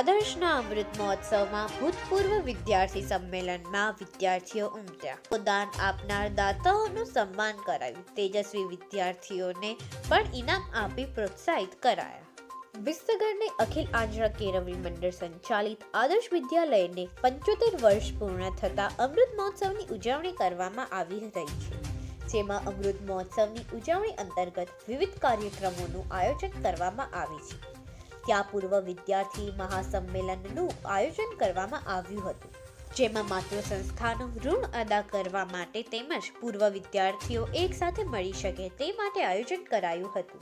આદર્શના અમૃત મહોત્સવમાં ભૂતપૂર્વ વિદ્યાર્થી સંમેલનમાં વિદ્યાર્થીઓ ઉમટ્યા. પોદાન આપનાર દાતાઓનું સન્માન કરાયું. તેજસ્વી વિદ્યાર્થીઓને પણ ઇનામ આપી પ્રોત્સાહિત કરાયા. વિસનગરની અખિલ આંધ્ર કેરવણી મંડળ સંચાલિત આદર્શ વિદ્યાલયને પંચોતેર વર્ષ પૂર્ણ થતાં અમૃત મહોત્સવની ઉજવણી કરવામાં આવી રહી છે. જેમાં અમૃત મહોત્સવની ઉજવણી અંતર્ગત વિવિધ કાર્યક્રમોનું આયોજન કરવામાં આવે છે. ત્યાં પૂર્વ વિદ્યાર્થી મહાસંમેલનનું આયોજન કરવામાં આવ્યું હતું. જેમાં માતૃ સંસ્થાનું ઋણ અદા કરવા માટે તેમજ પૂર્વ વિદ્યાર્થીઓ એકસાથે મળી શકે તે માટે આયોજન કરાયું હતું.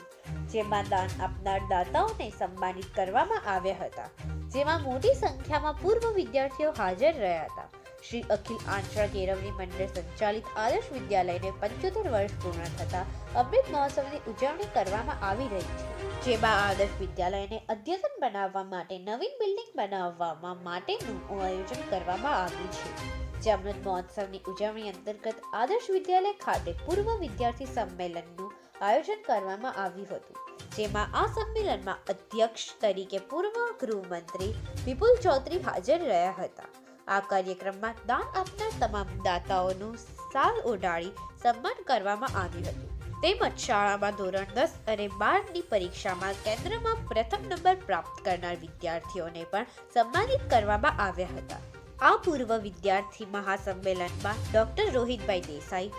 જેમાં દાન આપનાર દાતાઓને સન્માનિત કરવામાં આવ્યા હતા. જેમાં મોટી સંખ્યામાં પૂર્વ વિદ્યાર્થીઓ હાજર રહ્યા હતા. શ્રી અખિલ આંચળ કેળવણી મંડળ સંચાલિત આદર્શ વિદ્યાલયને પંચોતેર વર્ષ પૂર્ણ થતા અમૃત મહોત્સવની ઉજવણી કરવામાં આવી રહી છે. જેમાં આદર્શ વિદ્યાલયને અદ્યતન બનાવવા માટે નવીન બિલ્ડિંગ બનાવવામાં માટેનું આયોજન કરવામાં આવ્યું છે. જે અમૃત મહોત્સવની ઉજવણી અંતર્ગત આદર્શ વિદ્યાલય ખાતે પૂર્વ વિદ્યાર્થી સંમેલનનું આયોજન કરવામાં આવ્યું હતું. જેમાં આ સંમેલનમાં અધ્યક્ષ તરીકે પૂર્વ ગૃહમંત્રી વિપુલ ચૌધરી હાજર રહ્યા હતા. આ કાર્યક્રમમાં દાન આપનાર તમામ દાતાઓનું સાલ ઓઢાડી સન્માન કરવામાં આવ્યું હતું. તેમજ શાળામાં ધોરણ દસ અને બારની પરીક્ષામાં કેન્દ્રમાં પ્રથમ નંબર પ્રાપ્ત કરનાર વિદ્યાર્થીઓને પણ સન્માનિત કરવામાં આવ્યા હતા. આ પૂર્વ વિદ્યાર્થી મહાસંમેલનમાં ડોક્ટર રોહિતભાઈ દેસાઈ,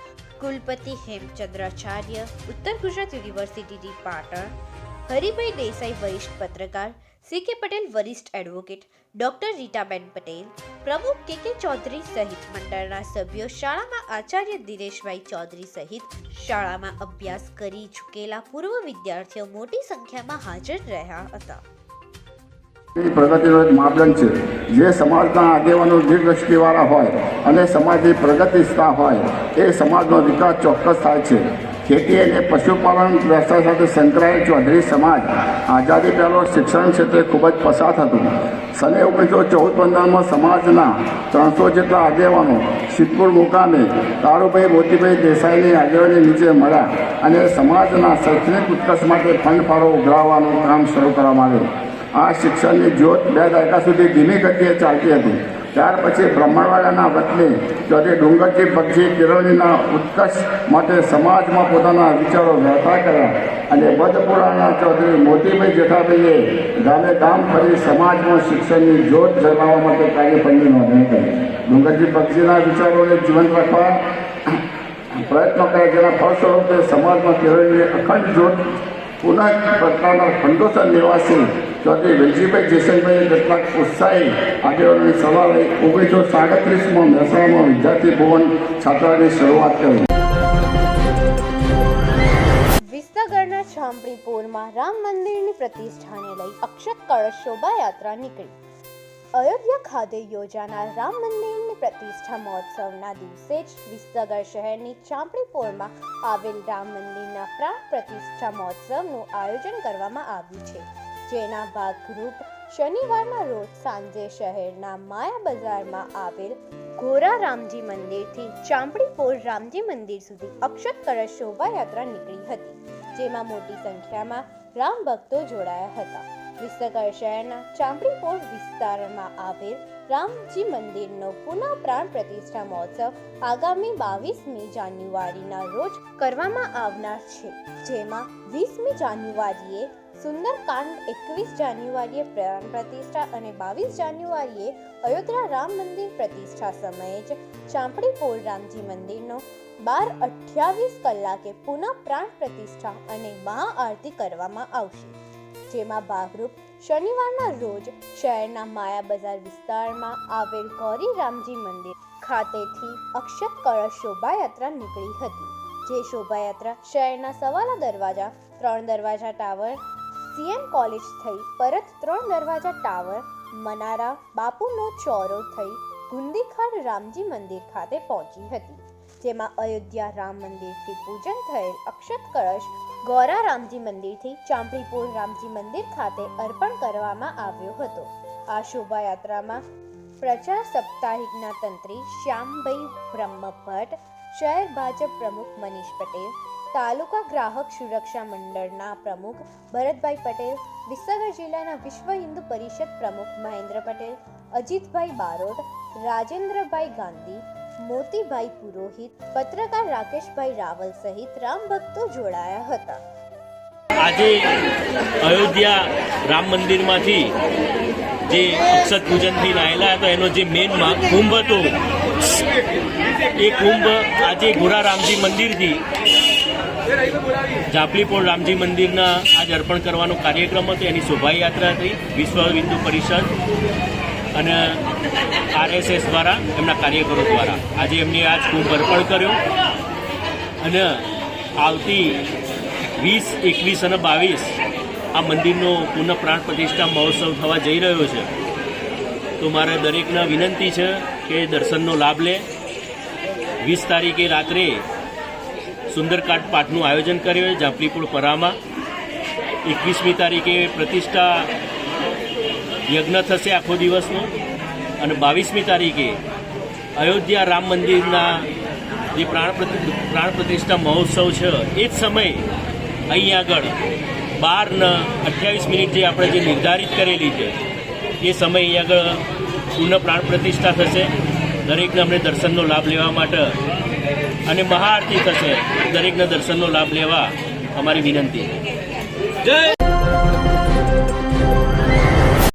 કુલપતિ હેમચંદ્રાચાર્ય, ઉત્તર ગુજરાત યુનિવર્સિટીની પાટણ, હરિભાઈ દેસાઈ વરિષ્ઠ પત્રકાર, સી કે પટેલ વરિષ્ઠ એડવોકેટ, ડોક્ટર રીટાબેન પટેલ પ્રમુખ કે કે ચૌધરી સહિત મંડળના સભ્યો શાળામાં આચાર્ય દિનેશભાઈ ચૌધરી સહિત શાળામાં અભ્યાસ કરી ચૂકેલા પૂર્વ વિદ્યાર્થીઓ મોટી સંખ્યામાં હાજર રહ્યા હતા. પ્રગતિનો એક માપદંડ છે. જે સમાજના આગેવાનો દીર્ઘદ્રષ્ટિવાળા હોય અને સમાજની પ્રગતિ હોય, એ સમાજનો વિકાસ ચોક્કસ થાય છે. ખેતી અને પશુપાલન વ્યવસાય સાથે સંકળાયેલ ચૌધરી સમાજ આઝાદી પહેલો શિક્ષણ ક્ષેત્રે ખૂબ જ પસાર હતું સને ઓગણીસો ચૌદ પંદરમાં સમાજના ત્રણસો જેટલા આગેવાનો સિદ્ધપુર મુકામે તારુભાઈ મોતીભાઈ દેસાઈની આગેવાની નીચે મળ્યા અને સમાજના શૈક્ષણિક ઉત્કર્ષ માટે ફંડ ફાળો ઉઘરાવવાનું કામ શરૂ કરવામાં આવ્યું. આ શિક્ષણની જ્યોત બે દાયકા સુધી ધીમી ગતિએ ચાલતી હતી. ત્યાર પછી બ્રહ્મણવાડાના વતને જ્યારે ડુંગરજી પક્ષી કેળવણીના ઉત્કર્ષ માટે સમાજમાં પોતાના વિચારો વહેતા કર્યા અને બદપુરાના ચૌધરી મોતીભાઈ જેઠાભાઈએ ગામે ગામ ફરી સમાજમાં શિક્ષણની જોત જમાવવા માટે કાર્યક્રમની નોંધણી કરી. ડુંગરજી પક્ષીના વિચારોને જીવંત રાખવા પ્રયત્નો કર્યા જેના ફળસ્વરૂપે સમાજમાં કેળવણીની અખંડ જોત પુનઃ પ્રકારના ખંડોસર નિવાસી ચૌધરી વેલજીભાઈ જયસંગભાઈએ કેટલાક ઉત્સાહી આગેવાનોની સવારે ઓગણીસો સાડત્રીસમાં મહેસાણામાં વિદ્યાર્થી ભવન છાત્રાની શરૂઆત કરી. વિસનગરના છાંભળીપોરમાં રામ મંદિરની પ્રતિષ્ઠાને લઈ અક્ષત કળશ શોભાયાત્રા નીકળી. અયોધ્યા ખાતે યોજાનાર રામ મંદિરની પ્રતિષ્ઠા મહોત્સવના દિવસે જ વિસનગર શહેરની ચાંપડીપોરમાં આવેલ રામ મંદિરના પ્રાણ પ્રતિષ્ઠા મહોત્સવનું આયોજન કરવામાં આવ્યું છે. જેના ભાગરૂપ શનિવારના રોજ સાંજે શહેરના માયા બજારમાં આવેલ ગોરા રામજી મંદિરથી ચાંપડીપોર રામજી મંદિર સુધી અક્ષત કળશ શોભાયાત્રા નીકળી હતી, જેમાં મોટી સંખ્યામાં રામ ભક્તો જોડાયા હતા. વિસનગર શહેરના ચાંપડીપોર વિસ્તારમાં આવેલ રામજી મંદિરનો પુનઃ પ્રાણ પ્રતિષ્ઠા મહોત્સવ આગામી બાવીસમી જાન્યુઆરીના રોજ કરવામાં આવનાર છે. જેમાં વીસમી જાન્યુઆરીએ સુંદરકાંડ, એકવીસ જાન્યુઆરીએ પ્રાણ પ્રતિષ્ઠા અને બાવીસ જાન્યુઆરીએ અયોધ્યા રામ મંદિર પ્રતિષ્ઠા સમયે જ ચાંપડીપોળ રામજી મંદિરનો બાર અઠ્યાવીસ કલાકે પુનઃ પ્રાણ પ્રતિષ્ઠા અને મહાઆરતી કરવામાં આવશે. જેમાં ભાગરૂપ શનિવારના રોજ શહેરના માયા બજાર વિસ્તારમાં આવેલ ગૌરી રામજી મંદિર ખાતેથી અક્ષત કળશ શોભાયાત્રા નીકળી હતી, જે શોભાયાત્રા શહેરના સવાલા દરવાજા, ત્રણ દરવાજા ટાવર, સીએમ કોલેજ થઈ, પરત ત્રણ દરવાજા ટાવર, મનારા બાપુનો ચોરો થઈ ગુંદીખાડ રામજી મંદિર ખાતે પહોંચી હતી, જેમાં અયોધ્યા રામ મંદિરથી પૂજન થયેલ અક્ષત કળશ ગૌરા રામજી મંદિરથી ચાંપડીપુર રામજી મંદિર ખાતે અર્પણ કરવામાં આવ્યો હતો. આ શોભાયાત્રામાં પ્રચાર સપ્તાહિકના તંત્રી શ્યામભાઈ બ્રહ્મભટ્ટ, શહેર ભાજપ પ્રમુખ મનીષ પટેલ, તાલુકા ગ્રાહક સુરક્ષા મંડળના પ્રમુખ ભરતભાઈ પટેલ, વિસનગર જિલ્લાના વિશ્વ હિન્દુ પરિષદ પ્રમુખ મહેન્દ્ર પટેલ, અજીતભાઈ બારોટ, રાજેન્દ્રભાઈ ગાંધી મોતીભાઈ પુરોહિત, પત્રકાર રાકેશભાઈ રાવલ સહિત રામ ભક્તો જોડાયા હતા. આજે અયોધ્યા રામ મંદિરમાંથી જે અક્ષત પૂજનથી નાયેલા હતા, એનો જે મેન કુંભ હતો, એ કુંભ આજે ગોરા રામજી મંદિરથી જાપલીપોળ રામજી મંદિરના આજ અર્પણ કરવાનો કાર્યક્રમ હતો, એની શોભાયાત્રા હતી, વિશ્વ હિન્દુ પરિષદ. અને આરએસએસ દ્વારા, એમના કાર્યકરો દ્વારા. આજે એમને આજ કુંભ અર્પણ કર્યો. અને આવતી વીસ, એકવીસ અને બાવીસ આ મંદિરનો પુનઃ પ્રાણ પ્રતિષ્ઠા મહોત્સવ થવા જઈ રહ્યો છે. તો મારે દરેકને વિનંતી છે કે દર્શનનો લાભ લે. વીસ તારીખે રાત્રે સુંદરકાંડ પાઠનું આયોજન કર્યું છે જાપલીપુર પરામાં. એકવીસમી તારીખે પ્રતિષ્ઠા યજ્ઞ થશે આખો દિવસનો. અને બાવીસમી તારીખે અયોધ્યા રામ મંદિરના જે પ્રાણ પ્રતિ, પ્રાણ પ્રતિષ્ઠા મહોત્સવ છે, એ જ સમયે અહીં આગળ બાર ને અઠ્યાવીસ મિનિટ જે આપણે જે નિર્ધારિત કરેલી છે, એ સમય અહીં આગળ પૂર્ણ પ્રાણ પ્રતિષ્ઠા થશે. દરેકને અમને દર્શનનો લાભ લેવા માટે અને મહાઆરતી થશે. દરેકને દર્શનનો લાભ લેવા અમારી વિનંતી. જય